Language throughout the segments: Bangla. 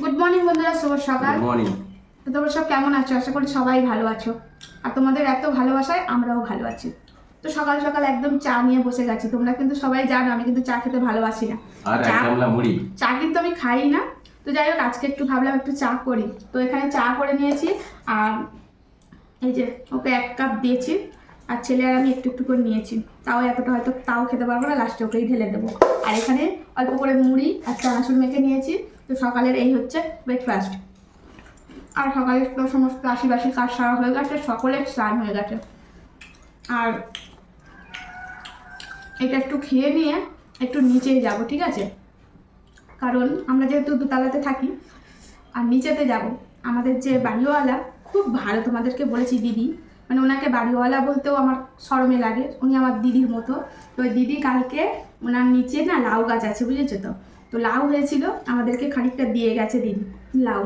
গুড মর্নিং বন্ধুরা শুভ সকাল। গুড মর্নিং তো তোমরা সব কেমন আছো? আশা করি সবাই ভালো আছো। আর তোমাদের এত ভালোবাসায় আমরাও ভালো আছি। তো সকাল সকাল একদম চা নিয়ে বসে গেছি। তোমরা কিন্তু সবাই জানো আমি কিন্তু চা খেতে ভালোবাসি না। চা চা কিন্তু আমি খাই না। তো যাই হোক আজকে একটু ভাবলাম একটু চা করি। তো এখানে চা করে নিয়েছি। আর এই যে ওকে এক কাপ দিয়েছি। আর ছেলে আর আমি একটু একটু করে নিয়েছি। তাও এতটা হয়তো তাও খেতে পারব না। লাস্টে ওকেই ঢেলে দেবো। আর এখানে অল্প করে মুড়ি আর চানাচুর মেখে নিয়েছি। তো সকালের এই হচ্ছে ব্রেকফাস্ট আর সকালে তো সমস্ত আশিবাসী কাজ সারা হয়ে গেছে, সকলের স্নান হয়ে গেছে। আর এটা একটু খেয়ে নিয়ে একটু নিচে যাব, ঠিক আছে? কারণ আমরা যেহেতু দোতলাতে থাকি, আর নিচেতে যাব, আমাদের যে বাড়িওয়ালা, খুব ভালো তোমাদেরকে বলেছি দিদি। মানে ওনাকে বাড়িওয়ালা বলতেও আমার শরমে লাগে, উনি আমার দিদির মতো। তো দিদি কালকে ওনার নিচে না লাউ গাছ আছে, বুঝেছ তো? তো লাউ হয়েছিল, আমাদেরকে খানিকটা দিয়ে গেছে দিদি লাউ।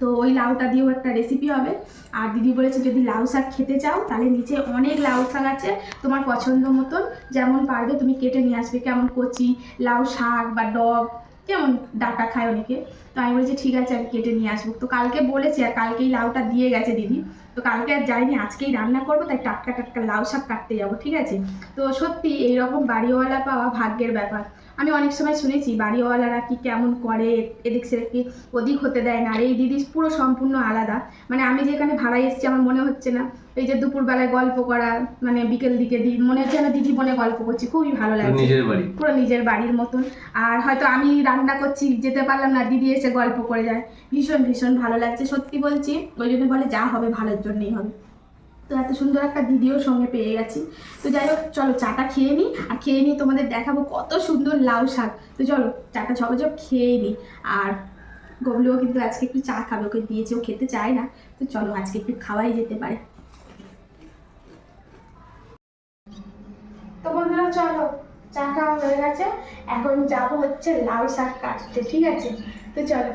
তো ওই লাউটা দিয়েও একটা রেসিপি হবে। আর দিদি বলেছে, যদি লাউ শাক খেতে চাও, তাহলে নিচে অনেক লাউ শাক আছে তোমার পছন্দ মতন। যেমন পারবে তুমি কেটে নিয়ে আসবে। কেমন কচি, লাউ শাক বা ডগ, কেমন ডাটা খায় অনেকে। তো আমি বলেছি, ঠিক আছে, আমি কেটে নিয়ে আসব। তো কালকে বলেছি, আর কালকেই লাউটা দিয়ে গেছে দিদি। তো কালকে আর যাইনি আজকেই রান্না করব তাই টাটকা টাটকা লাউ শাক কাটতে যাব ঠিক আছে? তো সত্যি এইরকম বাড়িওয়ালা পাওয়া ভাগ্যের ব্যাপার। আমি অনেক সময় শুনেছি বাড়িওয়ালারা কি কেমন করে এদিক সেদিক কি ওদিক হতে দেয় না আর এই দিদি পুরো সম্পূর্ণ আলাদা। মানে আমি যেখানে ভাড়ায় এসেছি আমার মনে হচ্ছে না এই যে দুপুরবেলায় গল্প করা মানে বিকেল দিকে মনে হচ্ছে আমি দিদি মনে গল্প করছি খুবই ভালো নিজের বাড়ি। পুরো নিজের বাড়ির মতন। আর হয়তো আমি রান্না করছি যেতে পারলাম না দিদি এসে গল্প করে যায়। ভীষণ ভীষণ ভালো লাগছে সত্যি বলছি ওই জন্য বলে যা হবে ভালোর জন্যই হবে। তো এত সুন্দর একটা দিদিও সঙ্গে পেয়ে গেছি। তো যাই হোক, চলো চাটা খেয়ে নিই আর খেয়ে নিই তোমাদের দেখাবো কত সুন্দর লাউ শাক। তো চলো, চাটা ঝপ খেয়ে নিই আর গবলুও কিন্তু আজকে একটু চা খাবে, ওকে দিয়েছে, ও খেতে চায় না। তো চলো, আজকে একটু খাওয়াই যেতে পারে। তো বন্ধুরা, চলো, চা খাওয়া হয়ে গেছে। এখন যাব হচ্ছে লাউ শাক কাটতে, ঠিক আছে? তো চলো।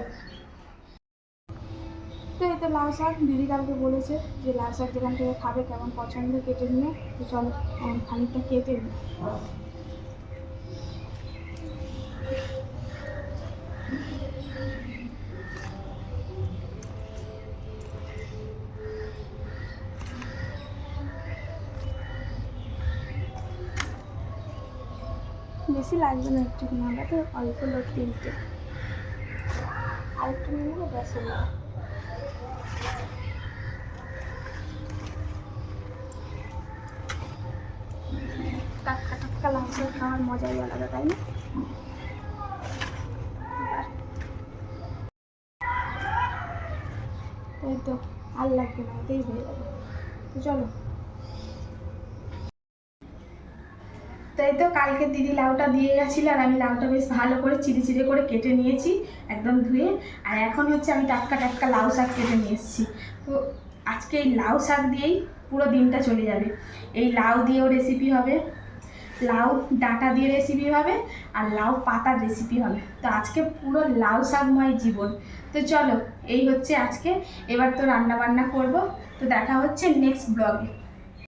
তো এই তো লাউ শাক, দিদি কালকে বলেছে যে লাউ শাক যেখান থেকে খাবে, কেমন পছন্দ কেটে নিয়ে, তো চলো খানিকটা কেটে নিই বেশি লাগবে না একটু আমরা তো অল্প লোক তিনটে। আর একটু নিয়ে নেব, ব্যাস খাওয়ার মজাই আলাদা তাই তো চলো। তো কালকে দিদি লাউটা দিয়ে গেছিল আর আমি লাউটা বেশ ভালো করে চিড়ে চিড়ে করে কেটে নিয়েছি একদম ধুয়ে আর এখন হচ্ছে আমি টাটকা টাটকা লাউ শাক কেটে নিয়ে এসেছি। তো আজকে এই লাউ শাক দিয়েই পুরো দিনটা চলে যাবে। এই লাউ দিয়েও রেসিপি হবে লাউ ডাটা দিয়ে রেসিপি হবে আর লাউ পাতার রেসিপি হবে। তো আজকে পুরো লাউ শাকময় জীবন। তো চলো, এই হচ্ছে আজকে। এবার তো রান্না বান্না করব। তো দেখা হচ্ছে নেক্সট ব্লগে